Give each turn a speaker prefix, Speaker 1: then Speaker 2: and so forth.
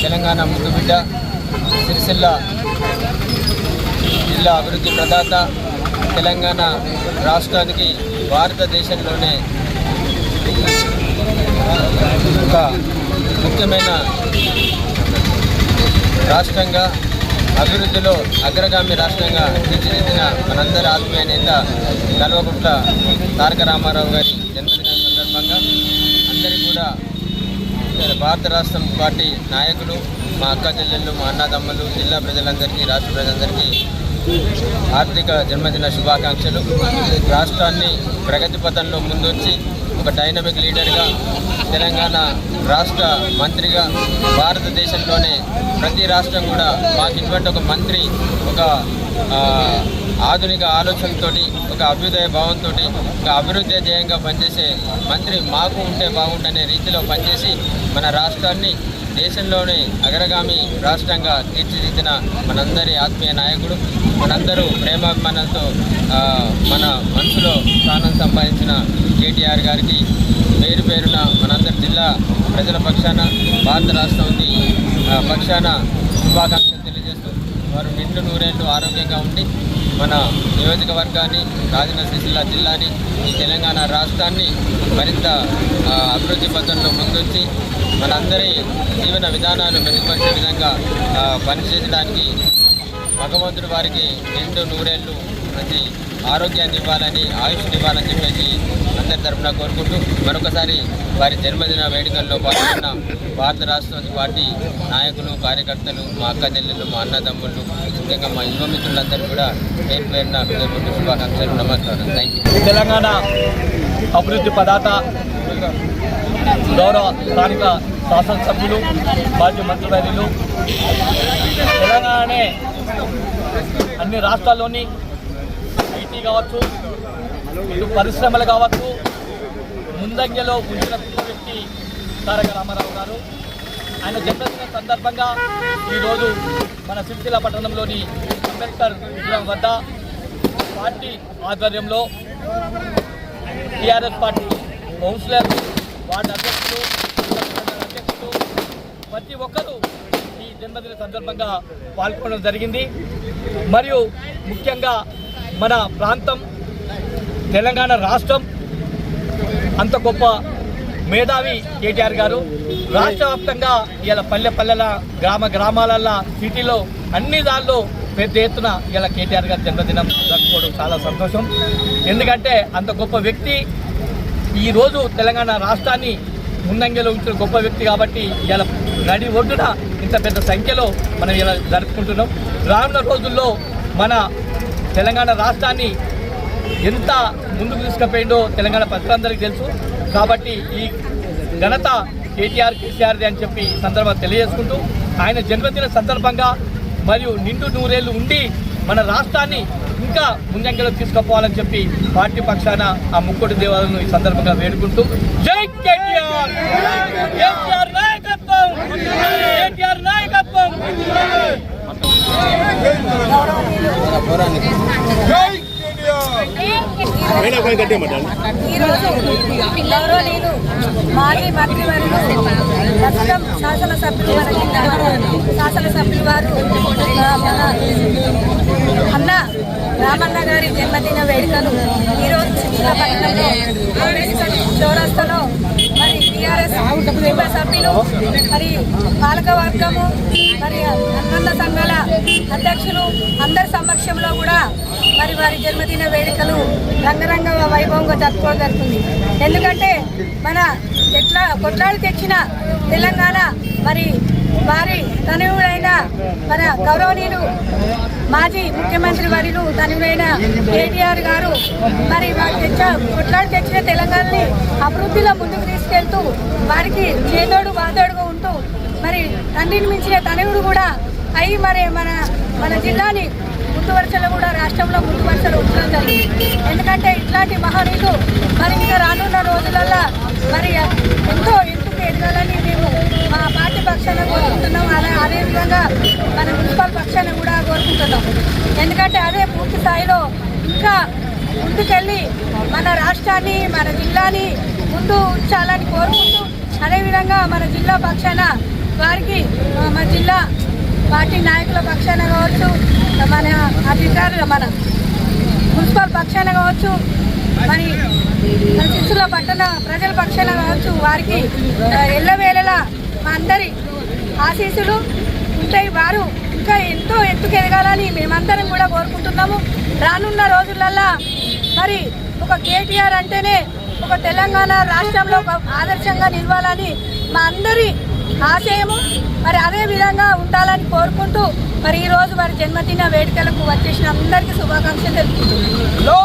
Speaker 1: తెలంగాణ ముద్దుబిడ్డ సిరిసిల్ల జిల్లా అభివృద్ధి ప్రదాత తెలంగాణ రాష్ట్రానికి భారతదేశంలోనే ఒక ముఖ్యమైన రాష్ట్రంగా అభివృద్ధిలో అగ్రగామి రాష్ట్రంగా తీర్చిదిద్దిన మనందరి ఆత్మీయ నేత కల్వకుంట్ల తారక రామారావు గారి జన్మదిన సందర్భంగా అందరికీ కూడా భారత రాష్ట్రం పార్టీ నాయకులు మా అక్క చెల్లెళ్ళు మా అన్నదమ్ములు జిల్లా ప్రజలందరికీ రాష్ట్ర ప్రజలందరికీ ఆర్థిక జన్మదిన శుభాకాంక్షలు. రాష్ట్రాన్ని ప్రగతి పథంలో ముందుంచి ఒక డైనమిక్ లీడర్గా తెలంగాణ రాష్ట్ర మంత్రిగా భారతదేశంలోనే ప్రతి రాష్ట్రం కూడా మాకు ఇటువంటి ఒక మంత్రి ఒక ఆధునిక ఆలోచనతోటి ఒక అభ్యుదయ భావంతో ఒక అభివృద్ధి ధ్యేయంగా పనిచేసే మంత్రి మాకు ఉంటే బాగుండనే రీతిలో పనిచేసి మన రాష్ట్రాన్ని దేశంలోనే అగ్రగామి రాష్ట్రంగా తీర్చిదిద్దిన మనందరి ఆత్మీయ నాయకుడు మనందరూ ప్రేమాభిమానంతో మన మనసులో స్థానం సంపాదించిన కేటీఆర్ గారికి పేరు పేరున మనందరి జిల్లా ప్రజల పక్షాన భారత రాష్ట్రానికి పక్షాన శుభాకాంక్షలు తెలియజేస్తూ వారు నిండు నూరేళ్ళు ఆరోగ్యంగా ఉండి మన నియోజకవర్గాన్ని రాజన్న సిరిసిల్ల జిల్లాని ఈ తెలంగాణ రాష్ట్రాన్ని మరింత అభివృద్ధి పథంలో ముందుంచి మనందరి జీవన విధానాలు మెరుగుపరిచే విధంగా పనిచేయడానికి భగవంతుడు వారికి రెండు నూరేళ్ళు ప్రతి ఆరోగ్యాన్ని ఇవ్వాలని ఆయుష్ని ఇవ్వాలని చెప్పేసి అందరి తరఫున కోరుకుంటూ మరొకసారి వారి జన్మదిన వేడుకల్లో పాల్గొన్న భారత రాష్ట్ర పార్టీ నాయకులు కార్యకర్తలు మా అక్క చెల్లెళ్ళు మా అన్నదమ్ముళ్ళు ముఖ్యంగా మా యువ మిత్రులందరూ కూడా పేరు పేరున హృదయపూర్వక శుభాకాంక్షలు నమస్కారం. థ్యాంక్ యూ
Speaker 2: తెలంగాణ అభివృద్ధి పదాత గౌరవ స్థానిక శాసనసభ్యులు మాజీ మంత్రివర్యులు. తెలంగాణనే అన్ని రాష్ట్రాల్లోని ఐటీ కావచ్చు ఇటు పరిశ్రమలు కావచ్చు ముందంజలో ఉంచిన గొప్ప వ్యక్తి తారక రామారావు గారు. ఆయన జన్మదిన సందర్భంగా ఈరోజు మన సిరిసిల్ల పట్టణంలోని అంబేద్కర్ విగ్రహం వద్ద పార్టీ ఆధ్వర్యంలో టీఆర్ఎస్ పార్టీ కౌన్సిలర్ వార్డు అధ్యక్షులు అధ్యక్షులు ప్రతి ఒక్కరూ ఈ జన్మదిన సందర్భంగా పాల్గొనడం జరిగింది. మరియు ముఖ్యంగా మన ప్రాంతం తెలంగాణ రాష్ట్రం అంత గొప్ప మేధావి కేటీఆర్ గారు. రాష్ట్ర వ్యాప్తంగా ఇలా పల్లె పల్లెల గ్రామ గ్రామాలల్లో సిటీలో అన్ని దాల్లో పెద్ద ఎత్తున ఇలా కేటీఆర్ గారి జన్మదినం జరుపుకోవడం చాలా సంతోషం. ఎందుకంటే అంత గొప్ప వ్యక్తి ఈరోజు తెలంగాణ రాష్ట్రాన్ని ముందంజలో ఉంచిన గొప్ప వ్యక్తి కాబట్టి ఇలా నడి ఒడ్డున ఇంత పెద్ద సంఖ్యలో మనం ఇలా జరుపుకుంటున్నాం. రానున్న రోజుల్లో మన తెలంగాణ రాష్ట్రాన్ని ఎంత ముందుకు తీసుకుపోయిందో తెలంగాణ ప్రజలందరికీ తెలుసు. కాబట్టి ఈ ఘనత కేటీఆర్ కేసీఆర్ది అని చెప్పి సందర్భంగా తెలియజేసుకుంటూ ఆయన జన్మదిన సందర్భంగా మరియు నిండు నూరేళ్ళు ఉండి మన రాష్ట్రాన్ని ఇంకా ముందంజలో తీసుకుపోవాలని చెప్పి పార్టీ పక్షాన ఆ ముక్కోటి దేవాలను ఈ సందర్భంగా వేడుకుంటూ జై కేటీఆర్! కేటీఆర్ నాయకత్వం! కేటీఆర్ నాయకత్వం!
Speaker 3: ఈరోజు గౌరవనీయులు మాజీ మంత్రివర్యులు ప్రస్తుతం శాసనసభ్యులు మన జిల్లా శాసనసభ్యులు వారు మన అన్న రామన్న గారి జన్మదిన వేడుకలు ఈరోజు చిన్నపట్నంలో అంబేద్కర్ చౌరస్తాలో సభ్యులు మరి పాలకవర్గము మరి అనుబంధ సంఘాల అధ్యక్షులు అందరి సమక్షంలో కూడా మరి వారి జన్మదిన వేడుకలు రంగరంగ వైభవంగా జరుపుకోవడం జరుగుతుంది. ఎందుకంటే మన ఎట్లా కొట్లాడి తెచ్చిన తెలంగాణ మరి వారి తనువుడైన మన గౌరవనీయులు మాజీ ముఖ్యమంత్రి వర్యులు తనువుడైన కేటీఆర్ గారు మరి వారు తెచ్చ కొట్లాడి తెచ్చిన తెలంగాణని అభివృద్ధిలో ముందుకు తీసుకెళ్తూ వారికి చేదోడు బాదోడుగా ఉంటూ మరి తండ్రిని మించిన తనయుడు కూడా అయి మరి మన మన జిల్లాని ముందు వరుసలో కూడా రాష్ట్రంలో ముందు వరుసలో జరిగింది. ఎందుకంటే ఇట్లాంటి మహనీయులు మరి ఇంకా రానున్న రోజులలో మరి ఎంతో ఎందుకు ఎదగాలని మేము మా పార్టీ పక్షాన కోరుకుంటున్నాం. అలా అదేవిధంగా మన మున్సిపల్ పక్షాన కూడా కోరుకుంటున్నాం. ఎందుకంటే అదే పూర్తి స్థాయిలో ఇంకా ముందుకెళ్ళి మన రాష్ట్రాన్ని మన జిల్లాని ముందు ఉంచాలని కోరుకుంటూ అదేవిధంగా మన జిల్లా పక్షాన వారికి మా మన జిల్లా పార్టీ నాయకుల పక్షాన కావచ్చు మన అధికారులు మన మున్సిపల్ పక్షాన కావచ్చు మరి మన శిశుల పట్టణ ప్రజల పక్షాన కావచ్చు వారికి ఎల్లవేళలా మా అందరి ఆశీస్సులు ఉంటాయి. వారు ఇంకా ఎంతో ఎత్తుకు ఎదగాలని మేమందరం కూడా కోరుకుంటున్నాము. రానున్న రోజులల్లా మరి ఒక కేటీఆర్ అంటేనే ఒక తెలంగాణ రాష్ట్రంలో ఒక ఆదర్శంగా నిలవాలని మా అందరి ఆశయము. మరి అదే విధంగా ఉండాలని కోరుకుంటూ మరి ఈరోజు వారి జన్మదిన వేడుకలకు వచ్చేసిన అందరికీ శుభాకాంక్షలు తెలుపుకుంటున్నాను.